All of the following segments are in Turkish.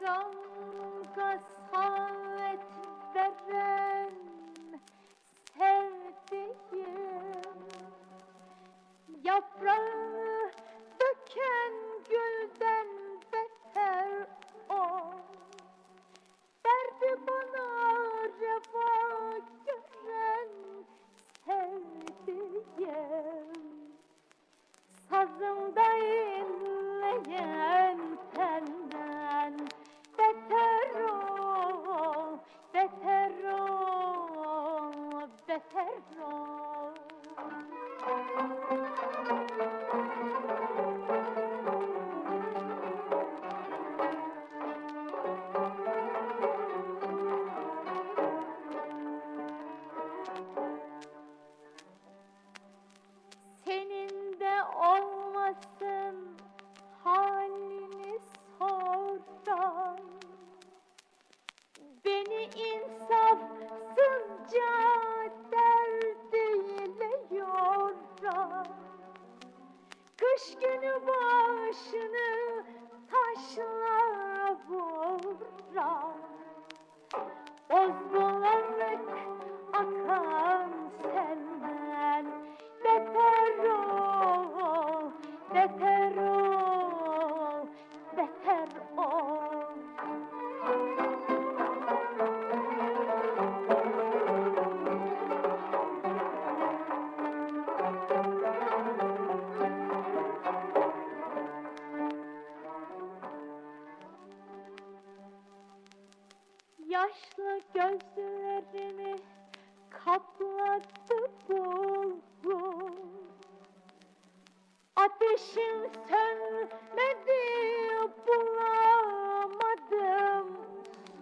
damga savet veren sevdiğim Yaprağı döken gülden beter o Derdi bana reva gören sevdiğim Sazımda inleyen Kış günü başını taşla vuran Bozbulanık akan senden Beter ol, beter ol, beter ol Yaşlı gözlerimi kapladı bulgur Ateşin sönmedi bulamadım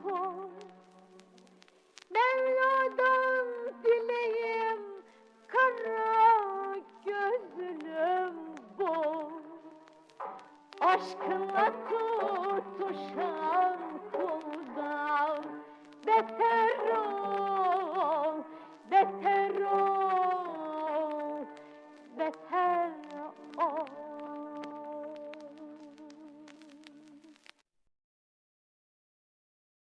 su Mevla'dan dileğim kara gözlüm bu Aşkınla tutuşan Beter